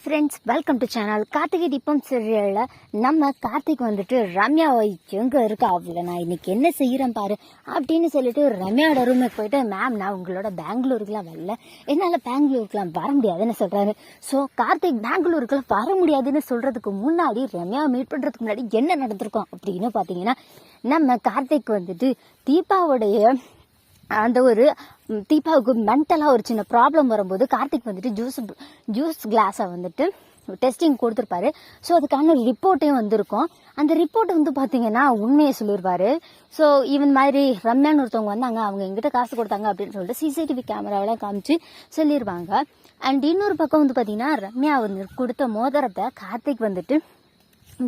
Hi friends welcome to channel Karthigai Deepam சீரியலில் நம்ம கார்த்திக் வந்துட்டு ரம்யா எங்கே இருக்கா? அவ்வளோ நான் இன்னைக்கு என்ன செய்கிறேன் பாரு அப்படின்னு சொல்லிட்டு ரம்யாவோட ரூமுக்கு போயிட்டு மேம் நான் உங்களோட பெங்களூருக்குலாம் வரல. என்னால் பெங்களூருக்குலாம் வர முடியாதுன்னு சொல்கிறாரு ஸோ கார்த்திக் பெங்களூருக்குலாம் வர முடியாதுன்னு சொல்கிறதுக்கு முன்னாடி ரம்யா மீட் பண்ணுறதுக்கு முன்னாடி என்ன நடந்திருக்கும்? அப்படின்னு பார்த்தீங்கன்னா நம்ம கார்த்திக் வந்துட்டு தீபாவுடைய அந்த ஒரு தீபாவுக்கு மென்டலாக ஒரு சின்ன ப்ராப்ளம் வரும்போது கார்த்திக் வந்துட்டு ஜூஸ் ஜூஸ் கிளாஸை வந்துட்டு டெஸ்டிங் கொடுத்துருப்பாரு. ஸோ அதுக்கான ரிப்போர்ட்டையும் வந்திருக்கும். அந்த ரிப்போர்ட் வந்து பார்த்தீங்கன்னா உண்மையை சொல்லியிருப்பாரு ஸோ இவன் மாதிரி ரம்யான்னு ஒருத்தவங்க வந்தாங்க. அவங்க எங்கிட்ட காசு கொடுத்தாங்க அப்படின்னு சொல்லிட்டு சிசிடிவி கேமராவெல்லாம் காமிச்சு சொல்லிடுவாங்க அண்ட் இன்னொரு பக்கம் வந்து பார்த்தீங்கன்னா ரம்யா வந்து கொடுத்த மோதிரத்தை கார்த்திக் வந்துட்டு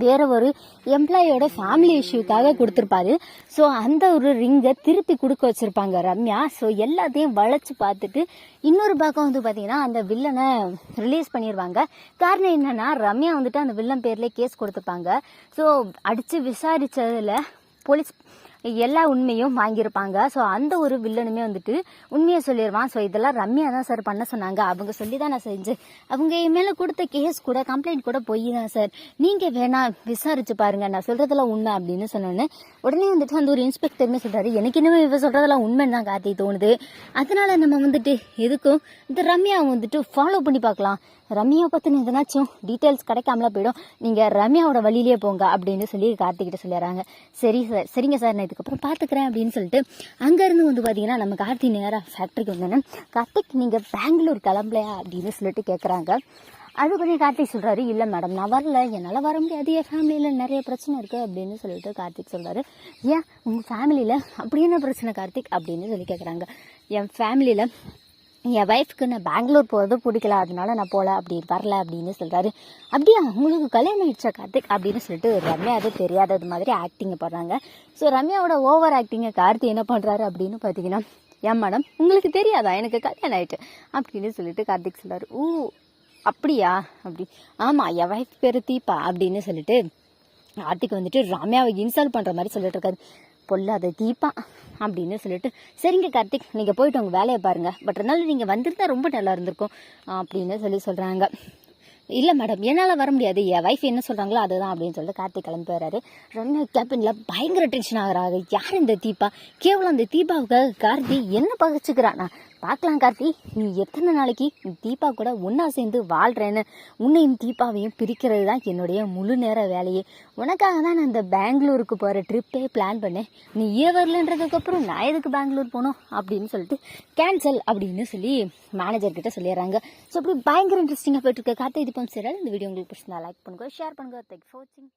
வேற ஒரு எம்ப்ளாயோட ஃபேமிலி இஷ்யூக்காக கொடுத்துருப்பாரு. ஸோ அந்த ஒரு ரிங்கை திருப்பி கொடுக்க வச்சுருப்பாங்க ரம்யா. ஸோ எல்லாத்தையும் வளைச்சு பார்த்துட்டு இன்னொரு பக்கம் வந்து பார்த்தீங்கன்னா அந்த வில்லனை ரிலீஸ் பண்ணிடுவாங்க காரணம் என்னென்னா ரம்யா வந்துட்டு அந்த வில்லன் பேர்லேயே கேஸ் கொடுத்துருப்பாங்க. ஸோ அடித்து விசாரித்ததில் போலீஸ் எல்லா உண்மையும் வாங்கியிருப்பாங்க. ஸோ அந்த ஒரு வில்லனுமே வந்துட்டு உண்மையை சொல்லிடுவான் ஸோ இதெல்லாம் ரம்யா தான் சார் பண்ண சொன்னாங்க. அவங்க சொல்லி தான் நான் செஞ்சேன் அவங்க என் மேலே கொடுத்த கேஸ் கூட கம்ப்ளைண்ட் கூட பொய் தான் சார் நீங்கள் வேணா விசாரிச்சு பாருங்க. நான் சொல்றதெல்லாம் உண்மை அப்படின்னு சொன்னோன்னே உடனே வந்துட்டு அந்த ஒரு இன்ஸ்பெக்டருமே சொல்றாரு. எனக்கு இன்னுமே இவ சொல்றதெல்லாம் உண்மைன்னு தான் காத்தி தோணுது. அதனால நம்ம வந்துட்டு எதுக்கும் இந்த ரம்யாவை வந்துட்டு ஃபாலோ பண்ணி பார்க்கலாம். ரம்யா பற்றின எதனாச்சும் டீட்டெயில்ஸ் கிடைக்காமல போயிடும். நீங்கள் ரம்யாவோட வழியிலே போங்க அப்படின்னு சொல்லி கார்த்திகிட்ட சொல்லிடுறாங்க. சரி சார் சரிங்க சார் நான் அதுக்கப்புறம் பார்த்துக்கிறேன் அப்படின்னு சொல்லிட்டு அங்கேருந்து வந்து பார்த்தீங்கன்னா நம்ம கார்த்தி நேராக ஃபேக்ட்ரிக்கு வந்தோன்னே கார்த்திக் நீங்கள் பெங்களூர் கிளம்பலையா? அப்படின்னு சொல்லிட்டு கேட்குறாங்க அது கொஞ்சம் கார்த்திக் சொல்கிறாரு இல்லை மேடம் நான் வரல. என்னால் வர முடியாது. என் ஃபேமிலியில் நிறைய பிரச்சனை இருக்குது அப்படின்னு சொல்லிட்டு கார்த்திக் சொல்கிறாரு ஏன்? உங்கள் ஃபேமிலியில் அப்படி என்ன பிரச்சனை கார்த்திக்? அப்படின்னு சொல்லி கேட்குறாங்க என் ஃபேமிலியில் என் ஒய்ஃப்க்கு நான் பெங்களூர் போகிறது பிடிக்கல அதனால நான் போகல அப்படி வரல அப்படின்னு சொல்கிறாரு அப்படியா அவங்களுக்கு கல்யாணம் ஆயிடுச்சா கார்த்திக்? அப்படின்னு சொல்லிட்டு ரம்யா அது தெரியாதது மாதிரி ஆக்டிங்கை போடுறாங்க ஸோ ரம்யாவோட ஓவர் ஆக்டிங்கை கார்த்தி என்ன பண்ணுறாரு அப்படின்னு பார்த்தீங்கன்னா ஏன் மேடம் உங்களுக்கு தெரியாதா? எனக்கு கல்யாணம் ஆயிட்டு. அப்படின்னு சொல்லிட்டு கார்த்திக் சொல்கிறார் ஊ அப்படியா? அப்படி. ஆமாம் என் ஒய்ஃப் பேர் தீபா. அப்படின்னு சொல்லிட்டு கார்த்திக் வந்துட்டு ரம்யாவை இன்ஸ்டால் பண்ணுற மாதிரி சொல்லிட்டு இருக்காரு. பொல்லாத தீபா அப்படின்னு சொல்லிட்டு சரிங்க கார்த்திக் நீங்கள் போயிட்டு உங்கள் வேலையை பாருங்கள் பட் இருந்தாலும் நீங்கள் வந்திருந்தா ரொம்ப நல்லா இருந்திருக்கும் அப்படின்னு சொல்லி சொல்கிறாங்க இல்லை மேடம் என்னால் வர முடியாது. என் வைஃப் என்ன சொல்கிறாங்களோ அதுதான் அப்படின்னு சொல்லிட்டு கார்த்திக் கிளம்பி வர்றாரு ரம்யா கேபினில் பயங்கர டென்ஷன் ஆகுறாங்க யார் இந்த தீபா? கேவலம் அந்த தீபாவுக்காக கார்த்தி என்ன நான் பார்க்கலாம் கார்த்தி. நீ எத்தனை நாளைக்கு தீபா கூட ஒன்றா சேர்ந்து வாழ்கிறேன்னு உன்னையும் தீபாவையும் பிரிக்கிறது தான் என்னுடைய முழு நேர வேலையே. உனக்காக தான் நான் இந்த பெங்களூருக்கு போகிற ட்ரிப்பே பிளான் பண்ணேன். நீ ஏ வரலன்றதுக்கப்புறம் நான் எதுக்கு பெங்களூர் போகணும் அப்படின்னு சொல்லிட்டு கேன்சல் அப்படின்னு சொல்லி மேனேஜர்கிட்ட சொல்லிடுறாங்க. ஸோ அப்படி பயங்கர இன்ட்ரெஸ்டிங்காக போயிட்டுருக்க கார்த்தி இது தீபம் சீரியல் இந்த வீடியோ உங்களுக்கு பிடிச்சிருந்தா லைக் பண்ணுங்க ஷேர் பண்ணுங்க. தேங்க்ஸ் ஃபார் வாட்சிங்